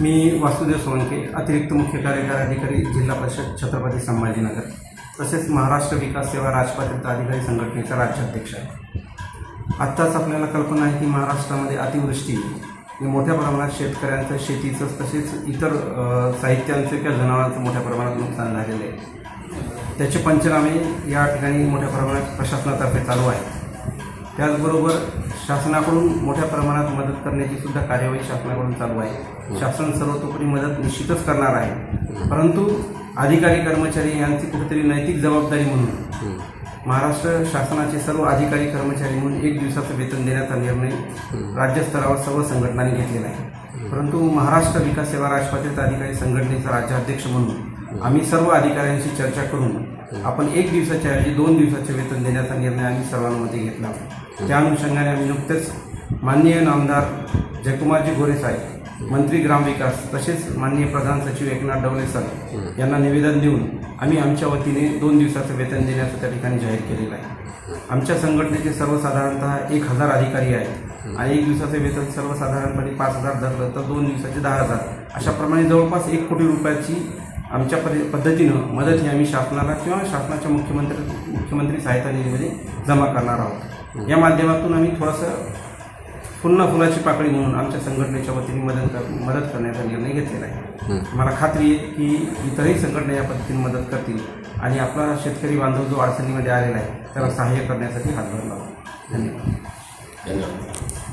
मी वासुदेव सोळंके अतिरिक्त मुख्य कार्यकारी अधिकारी जिल्हा परिषद छत्रपती संभाजीनगर तसेच महाराष्ट्र विकास सेवा राजपात्रित अधिकारी संघटनेचा राज्याध्यक्ष आहे. आत्ताच आपल्याला कल्पना आहे की महाराष्ट्रामध्ये अतिवृष्टी मोठ्या प्रमाणात शेतकऱ्यांचं शेतीचं तसेच इतर साहित्यांचं किंवा जनावरांचं मोठ्या प्रमाणात नुकसान झालेलं आहे. त्याचे पंचनामे या ठिकाणी मोठ्या प्रमाणात प्रशासनातर्फे चालू आहेत. त्याचबरोबर शासनाकडून मोठ्या प्रमाणात मदत करण्याची सुद्धा कार्यवाही शासनाकडून चालू आहे. शासन सर्वतोपरी मदत निश्चितच करणार आहे. परंतु अधिकारी कर्मचारी यांची कुठेतरी नैतिक जबाबदारी म्हणून महाराष्ट्र शासनाचे सर्व अधिकारी कर्मचारी म्हणून एक दिवसाचं वेतन देण्याचा निर्णय राज्यस्तरावर सर्व संघटनांनी घेतलेला आहे. परंतु महाराष्ट्र विकास सेवा राजपात्रित अधिकारी संघटनेचा राज्याध्यक्ष म्हणून आम्ही सर्व अधिकाऱ्यांशी चर्चा करून आपण एक दिवसाच्या ऐवजी दोन दिवसाचे वेतन देण्याचा निर्णय आम्ही सर्वांमध्ये घेतला त्या अनुषंगाने आम्ही नुकतेच माननीय नामदार जयकुमारजी गोरे साहेब मंत्री ग्रामविकास तसेच माननीय प्रधान सचिव एकनाथ डवले सर यांना निवेदन देऊन आम्ही आमच्या वतीने दोन दिवसाचं वेतन देण्याचं त्या ठिकाणी जाहीर केलेलं आहे. आमच्या संघटनेचे सर्वसाधारणतः एक हजार अधिकारी आहेत आणि एक दिवसाचे वेतन सर्वसाधारणपणे पाच हजार धरलं तर दोन दिवसाचे दहा हजार. अशाप्रमाणे जवळपास एक कोटी रुपयाची आमच्या परि पद्धतीनं मदत ही आम्ही शासनाला किंवा शासनाच्या मुख्यमंत्री मुख्यमंत्री सहायता निधीमध्ये जमा करणार आहोत. या माध्यमातून आम्ही थोडंसं पुन्हा फुलाची पाकळी म्हणून आमच्या संघटनेच्या वतीने मदत कर मदत करण्याचा निर्णय घेतलेला आहे. मला खात्री आहे की इतरही संघटना या पद्धतीने मदत करतील आणि आपला शेतकरी बांधव जो अडचणीमध्ये आलेला आहे त्याला सहाय्य करण्यासाठी हातभार लावा. धन्यवाद. धन्यवाद.